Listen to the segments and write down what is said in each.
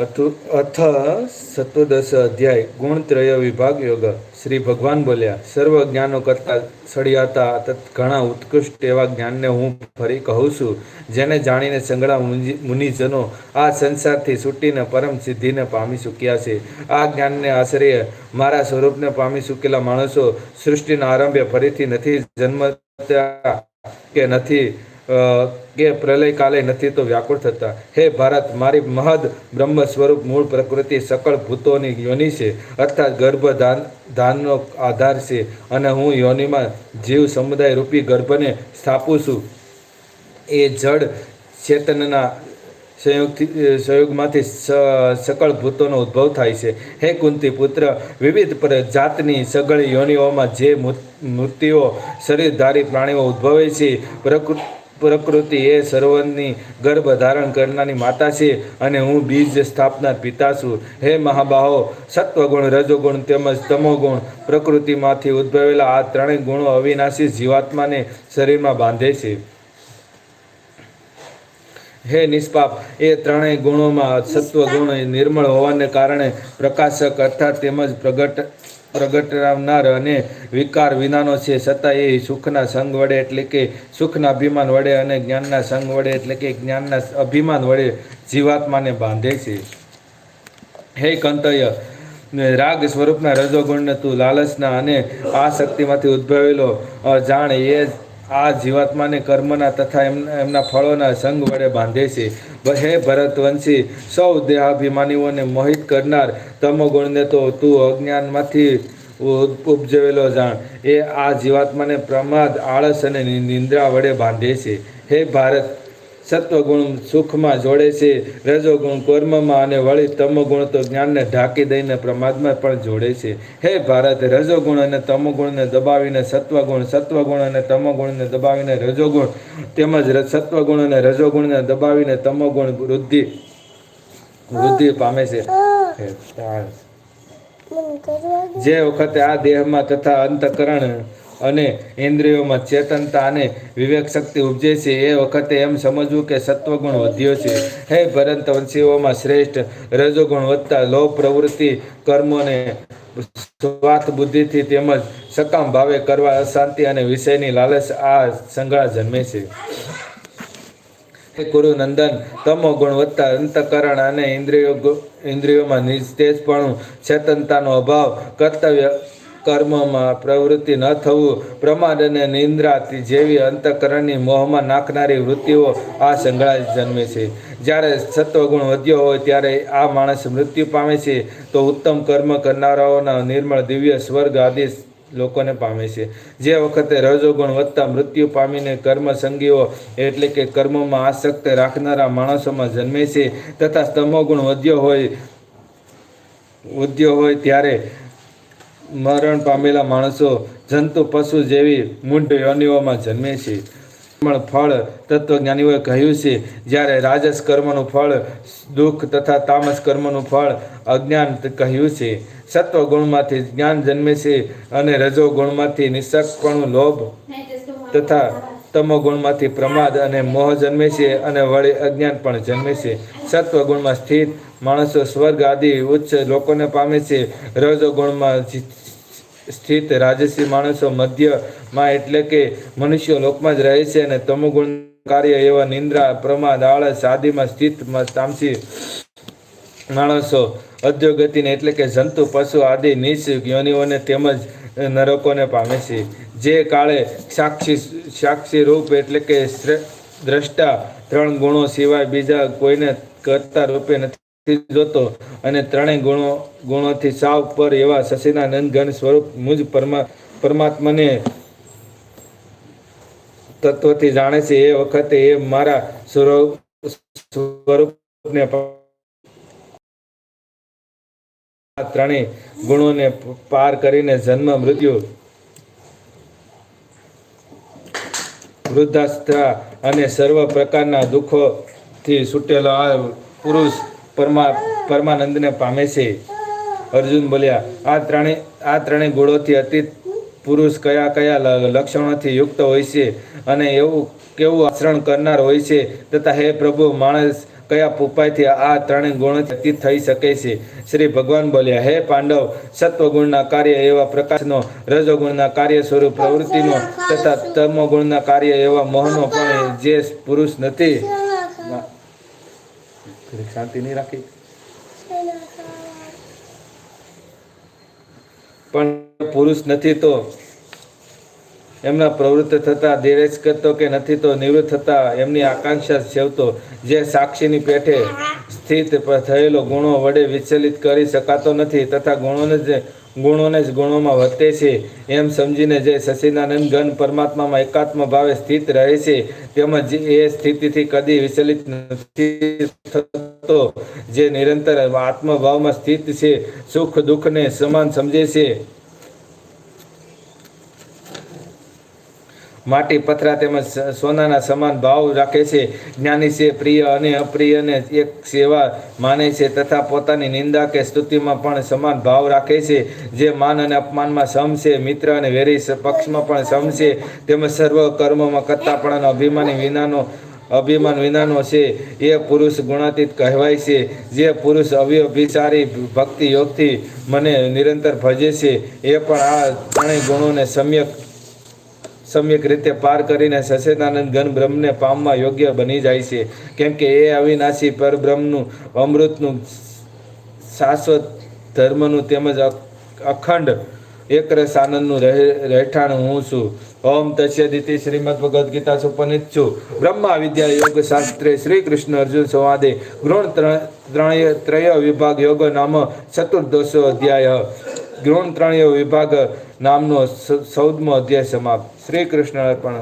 અથુ સત્વદશ અધ્યાય, ગુણત્રય વિભાગ યોગ. શ્રી ભગવાન બોલ્યા, સર્વ જ્ઞાનો કરતા સળિયાતા ઘણા ઉત્કૃષ્ટ એવા જ્ઞાનને હું ફરી કહું છું, જેને જાણીને સંગળા મુનિ- મુનિજનો આ સંસારથી છૂટીને પરમ સિદ્ધિને પામી ચૂક્યા છે. આ જ્ઞાનને આશ્રય મારા સ્વરૂપને પામી ચૂકેલા માણસો સૃષ્ટિના આરંભે ફરીથી નથી જન્મ કે નથી કે પ્રલય કાલે નથી તો વ્યાકુળ થતા. હે ભારત, મારી મહદ બ્રહ્મ સ્વરૂપ મૂળ પ્રકૃતિ સકળ ભૂતોની યોનિ છે, અર્થાત ગર્ભ ધાન ધાનનો આધાર છે, અને હું યોનિમાં જીવ સમુદાય રૂપી ગર્ભને સ્થાપું છું. એ જડ ચેતનના સંયોગથી સંયોગમાંથી સકળ ભૂતોનો ઉદ્ભવ થાય છે. હે કુંતી પુત્ર, વિવિધ જાતની સગળ યોનિઓમાં જે મૂર્તિઓ, શરીરધારી પ્રાણીઓ ઉદ્ભવે છે, પ્રકૃ- પ્રકૃતિ એ સર્વની ગર્ભ ધારણ કરનારી માતા છે અને હું બીજ સ્થાપનાર પિતા છું. હે મહાબાહો, સત્વગુણ, રજોગુણ તેમજ તમોગુણ પ્રકૃતિમાંથી ઉદ્ભવેલા આ ત્રણેય ગુણો અવિનાશી જીવાત્માને શરીરમાં બાંધે છે. હે નિષ્પાપ, એ ત્રણેય ગુણોમાં સત્વ ગુણ નિર્મળ હોવાને કારણે પ્રકાશક અર્થાત તેમજ પ્રગટ પ્રગટાવનાર અને વિકાર વિનાનો છે. છતાં એ સુખના સંગ વડે એટલે કે સુખના અભિમાન વડે અને જ્ઞાનના સંગ વડે એટલે કે જ્ઞાનના અભિમાન વડે જીવાત્માને બાંધે છે. હે કંતય રાગ સ્વરૂપના રજોગુણને તું લાલચના અને આ શક્તિમાંથી ઉદ્ભવેલો જાણ એ આ જીવાત્માને કર્મના તથા એમના એમના ફળોના સંગ વડે બાંધે છે. હે ભરતવંશી, સૌ દેહાભિમાનીઓને મોહિત કરનાર તમોગુણને તો તું અજ્ઞાનમાંથી ઉપજવેલો જાણ. એ આ જીવાત્માને પ્રમાદ, આળસ અને નિંદ્રા વડે બાંધે છે. હે ભારત સત્વગુણ સુખમાં જોડે છે રજોગુણ કર્મમાં અને વળી તમોગુણ તો જ્ઞાનને ઢાંકી દઈને પ્રમાદમાં પણ જોડે છે. હે ભારત રજોગુણ અને તમોગુણને દબાવીને સત્વગુણ સત્વગુણ અને તમોગુણને દબાવીને રજોગુણ તેમજ સત્વગુણ અને રજોગુણને દબાવીને તમોગુણ વૃદ્ધિ વૃદ્ધિ પામે છે. જે વખતે આ દેહમાં તથા અંતકરણ અને ઇન્દ્રિયોમાં ચેતનતા અને વિવેક શક્તિ ઉપજે છે. એ વખતે એમ સમજવું કે સત્વગુણ વધ્યો છે. હે ભરત વંશીઓમાં શ્રેષ્ઠ રજોગુણ વધતા લોભ, પ્રવૃત્તિ કર્મોને સ્વાર્થ બુદ્ધિથી તેમજ સકામ ભાવે કરવા અશાંતિ અને વિષયની લાલચ આ સંગળા જન્મે છે. કુરુ નંદન તમો ગુણ વધતા અંતકરણ અને ઇન્દ્રિયો ઇન્દ્રિયોમાં નિસ્તેજપણું, ચેતનતાનો અભાવ, કર્તવ્ય કર્મમાં પ્રવૃત્તિ ન થવું, પ્રમાદ અને નિંદ્રાથી જેવી અંતકરણની મોહમાં નાખનારી વૃત્તિઓ આ સંગળાય જન્મે છે. જ્યારે સત્વગુણ વધ્યો હોય ત્યારે આ માણસ મૃત્યુ પામે છે, તો ઉત્તમ કર્મ કરનારાઓના નિર્મળ દિવ્ય સ્વર્ગ આદિ લોકોને પામે છે. જે વખતે રજોગુણ વધતા મૃત્યુ પામીને કર્મ સંગીઓ એટલે કે કર્મમાં આસક્ત રાખનારા માણસોમાં જન્મે છે, તથા સ્તમોગુણ વધ્યો હોય વધ્યો હોય ત્યારે મરણ પામેલા માણસો જંતુ પશુ જેવી મૂંઢ યોનિઓમાં જન્મે છે. પણ ફળ તત્વજ્ઞાનીઓએ કહ્યું છે જ્યારે રાજસ કર્મનું ફળ દુઃખ તથા તામસ કર્મનું ફળ અજ્ઞાન કહ્યું છે. સત્વ ગુણમાંથી જ્ઞાન જન્મે છે અને રજો ગુણમાંથી નિસકપણું લોભ તથા તમો ગુણમાંથી પ્રમાદ અને મોહ જન્મે છે અને વળી અજ્ઞાન પણ જન્મે છે સત્વ ગુણમાં સ્થિત માણસો સ્વર્ગ આદિ ઉચ્ચ લોકોને પામે છે રજો ગુણમાં સ્થિત રાજસી માણસો મધ્યમાં એટલે કે મનુષ્ય લોકમાં જ રહે છે અને તમોગુણ કાર્ય એવા નિંદ્રા, પ્રમાદ, આળસ આદિમાં સ્થિત તામસી માણસો અધ્યોગતિને એટલે કે જંતુ, પશુ આદિ, નીચ યોનિઓને તેમજ નરકોને પામે છે જે કાળે સાક્ષી સાક્ષી રૂપ એટલે કે દ્રષ્ટા ત્રણ ગુણો સિવાય બીજા કોઈને કરતા રૂપે નથી જોતો અને ત્રણેય ગુણો, ગુણોથી સાવ પર એવા શશીના ઘન સ્વરૂપ મુજ પરમા, પરમાત્માને તત્વથી જાણે છે, એ વખતે એ મારા સ્વરૂપ સ્વરૂપને ત્રણેય ગુણોને પાર કરીને જન્મ, મૃત્યુ વૃદ્ધાસ્થા અને સર્વ પ્રકારના દુઃખોથી છૂટેલો આ પુરુષ પરમા પરમાનંદને પામે છે. અર્જુન બોલ્યા, આ ત્રણેય આ ત્રણેય ગુણોથી અતિ પુરુષ કયા કયા લક્ષણોથી યુક્ત હોય છે અને એવું કેવું આચરણ કરનાર હોય છે તથા હે પ્રભુ, માણસ કયા ઉપાયથી આ ત્રણેય ગુણ થઈ શકે છે? શ્રી ભગવાન બોલ્યા હે પાંડવ સત્વગુણના કાર્ય એવા પ્રકાશનો રજોગુણના કાર્ય સ્વરૂપ પ્રવૃત્તિનો તથા તમોગુણના કાર્ય એવા મોહનો પણ જે પુરુષ નથી. શાંતિ નહીં રાખી? પણ પુરુષ નથી તો એમના પ્રવૃત્ત થતા દેરેજ કરતો કે નથી તો નિવૃત્ત થતા, એમની આકાંક્ષા સેવતો, જે સાક્ષીની પેઠે સ્થિત થયેલો ગુણો વડે વિચલિત કરી શકાતો નથી તથા ગુણોને જ ગુણોને જ ગુણોમાં વધે છે. એમ સમજીને જે સચિદાનંદ ગણ પરમાત્મામાં એકાત્મ ભાવે સ્થિત રહે છે, તેમજ એ સ્થિતિથી કદી વિચલિત નથી થતો, જે નિરંતર આત્મભાવમાં સ્થિત છે, સુખ દુઃખને સમાન સમજે છે. માટી પથરા તેમજ સોનાના સમાન ભાવ રાખે છે. જ્ઞાની છે, પ્રિય અને અપ્રિયને એક સેવા માને છે તથા પોતાની નિંદા કે સ્તુતિમાં પણ સમાન ભાવ રાખે છે. જે માન અને અપમાનમાં સમ છે, મિત્ર અને વેરી પક્ષમાં પણ સમ છે. તેમજ સર્વ કર્મોમાં કરતાપણાનો અભિમાની વિનાનો, અભિમાન વિનાનો છે. એ પુરુષ ગુણાતીત કહેવાય છે. જે પુરુષ અવ્યભિચારી ભક્તિ યોગથી મને નિરંતર ભજે છે. એ પણ આ ત્રણેય ગુણોને સમ્યક સમ્યક રીતે પાર કરીને સચેતાનંદ ઘન બ્રહ્મને પામવા યોગ્ય બની જાય છે. કેમ કે એ અવિનાશી પરબ્રહ્મનું, અમૃતનું, શાશ્વત ધર્મનું તેમજ અખ- અખંડ એકરસ આનંદનું રહે- રહેઠાણ હું છું. ઓમ તસ્યદિતિ શ્રીમદ ભગવદ્ ગીતા સુપનિત છું. બ્રહ્મા વિદ્યા યોગ શાસ્ત્રે શ્રી કૃષ્ણ અર્જુન સંવાદે ગૃણ ત્રણ ત્રય વિભાગ યોગ નામ ચતુર્દશો અધ્યાય. ગૃણ ત્રણય વિભાગ નામનો સ- ચૌદમો અધ્યાય સમાપ્ત. શ્રી કૃષ્ણ અર્પણ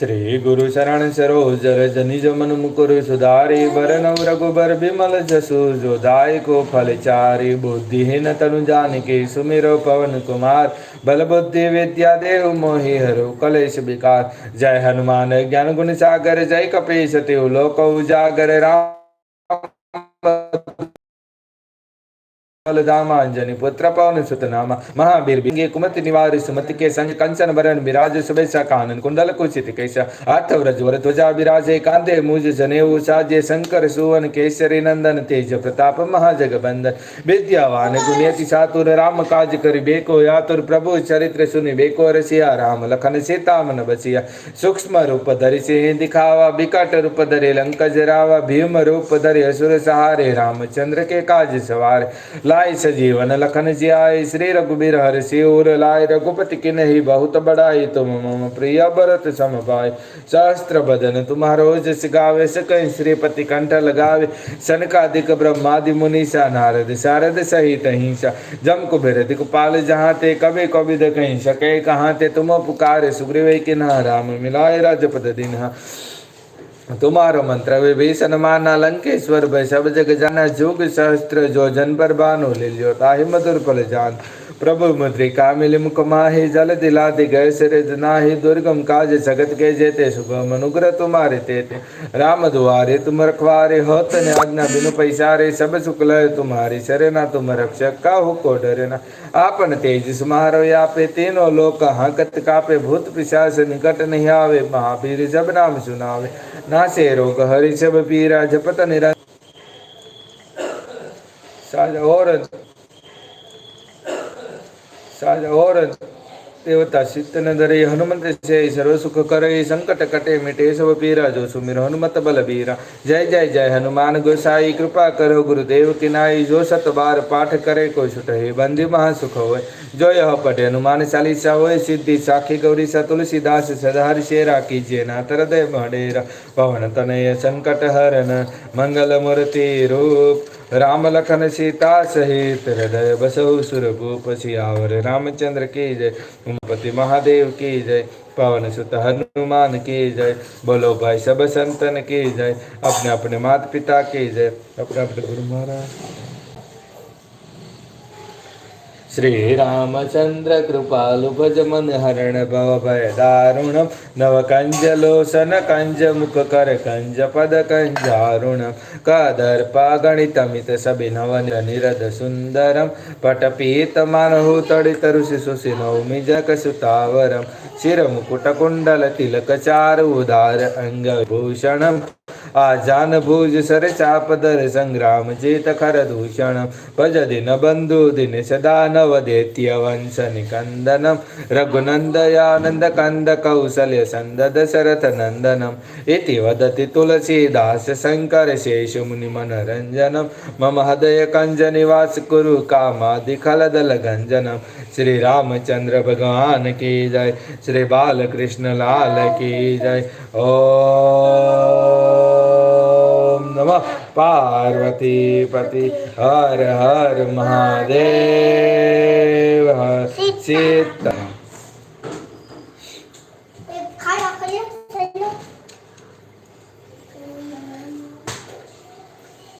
શ્રી ગુરુ શરણ સરોજ રજ જમન મુકુર સુધારી બરનવ રઘુબર બિમલ જસુ જો દાયકો ફલ ચારી બુદ્ધિહીન તનુ જાનકી સુમિરો પવન કુમાર બલ બુદ્ધિ વિદ્યા દેવ મોહિ હરો કલેશ વિકાર જય હનુમાન જ્ઞાન ગુણ સાગર જય કપીશ તેવ લોક ઉજાગર રામ ಕಾಲಧಾಮಾಂಜನಿ ಪುತ್ರಪಾವನ ಸುತನಾಮ ಮಹಾಬೀರ್ ಬಿಂಗೆ ಕುಮತಿ ನಿವಾರಿಸು ಮತಿಕೆ ಸಂಘ ಕಂಚನ ಬರನ್ ಬಿರಾಜ ಸುಬೇಶ ಕಾನನ್ ಕುಂಡಲ ಕುಚಿತ ಕೇಶ ಆಥವ್ರಜ ವರ ಧ್ವಜಾ ಬಿರಾಜೆ ಕಾಂತೆ ಮೂಜ ಜನೇವು ಸಾಜೆ ಶಂಕರ ಸುವನ ಕೇಸರಿ ನಂದನ ತೇಜ ಪ್ರತಾಪ ಮಹಾಜಗ ಬಂಧನ್ ವಿದ್ಯಾವಾನ ಗುಣಿಯತಿ ಚಾತುರ ರಾಮ ಕಾಜ ಕರಿ ಬೇಕೋ ಯಾತುರ್ ಪ್ರಭು ಚರಿತ್ರ ಸುನಿ ಬೇಕೋ ರಸಿಯ ರಾಮ ಲಖನ ಸೀತಾಮನ ಬಸಿಯ ಸೂಕ್ಷ್ಮ ರೂಪ ಧರಿಸಿ ದಿಖಾವ ಬಿಕಟ ರೂಪ ಧರಿ ಲಂಕ ಜರಾವ ಭೀಮ ರೂಪ ಧರಿ ಹಸುರ ಸಹಾರೆ ರಾಮಚಂದ್ರ ಕೆ ಕಾಜ ಸವಾರೆ सहारे रामचंद्र के काज सवार लाय सजीवन लखन जियाय श्री रघुबीर हर सिर लाय रघुपति की नहीं बहुत बड़ाई तुम मम प्रिय भरत सम भाई सहस्त्र बदन तुम्हारो जस गावे सकय श्रीपति कंठ लगावे सनकादिक ब्रह्मादि मुनीसा नारद शारद सहित हिंसा जम कुबेर दिखपाल जहाँ ते कभी कभी कहीं सके कहाँ ते तुम पुकार सुग्रीव की ना राम मिलाए राजपद दिन તુમારો મંત્ર વિભીષણ માના લંકેશ્વર ભય સબ જગ જાના જોગ સહસ્ત્ર જો જન પર બાનો લીલ્યો તાહી મધુર ફલ જાન. प्रभु मुद्रिका मिल मुख माहि जल दिलादि गए सिर नाहि दुर्गम काज जगत के जेते शुभम अनुग्रह तुम्हारे तेते राम दुआरे तुम रखवारे हो तन आज्ञा बिनु पैसारे सब सुख लय तुम्हारी शरणा तुम रक्षक काहू को डरना आपन तेज समारो यापे तीनों लोक हाकत कापे भूत पिशाच निकट नहीं आवे महावीर जब नाम सुनावे नासे रोग हरि सब पीरा जपत निरा साज और સાજ ઓર દેવતા સિત્તને ધરે હનુમંત છે સર્વ સુખ કરે સંકટ કટે, મિટે સબ પીરા, જો સુમિર હનુમત બલ બીરા. જય જય જય હનુમાન ગોસાઈ, કૃપા કરો ગુરુદેવ કિનાઈ, જો સત બાર પાઠ કરે, કોઈ છૂટે બંધી મહા સુખ હોય. જો યહ પઢે હનુમાન ચાલીસા હોય, સિદ્ધિ સાખી ગૌરી સા તુલસીદાસ સદાહર શે રાખી જે નાથ હૃદય ભડેરા પવન તનય સંકટ હરણ, મંગલ મૂર્તિ રૂપ. रूप राम लखन सीता सहित हृदय बसौ सुरभूप सियावर रामचंद्र की जय उमापति महादेव की जय पवन सुत हनुमान की जय बोलो भाई सब संतन की जय अपने अपने माता पिता की जय अपने अपने गुरु महाराज શ્રી રામચંદ્ર કૃપાલુ ભજ મન હરણ ભવ ભય દારુણમ નવ કંજ લોસન કંજ મુખ કર કંજ પદ કંજારુણમ કદર્પા ગણિતમિત સભિનવ નિરદ સુંદરમ પટ પીત માનહુ તડિત ઋષિ સુષિ નૌમિ જક સુતાવરમ શિર મુકુટ કુંડલ તિલક ચારુ ઉદાર અંગ ભૂષણમ આજાન ભુજ સર ચાપદર સંગ્રામ જેત ખર દૂષણ. ભજ દિન બંધુ દિન સદાનવ દૈત્ય વંશ નિકંદનમ રઘુનંદયાનંદ કંદ કૌસલ્ય સંદ દશરથ નંદનમ. ઇતિ વદતિ તુલસીદાસ શંકર શેષુ મુનિ મનરંજનમ. મમ હૃદય કંજ નિવાસ કુરુ કામાદિ ખલદલ ગંજનમ. શ્રી રામચંદ્ર ભગવાન કી જય. શ્રી બાલકૃષ્ણ લાલ કી જય. નમઃ પાર્વતી પતિ હર હર મહાદેવ સીતા.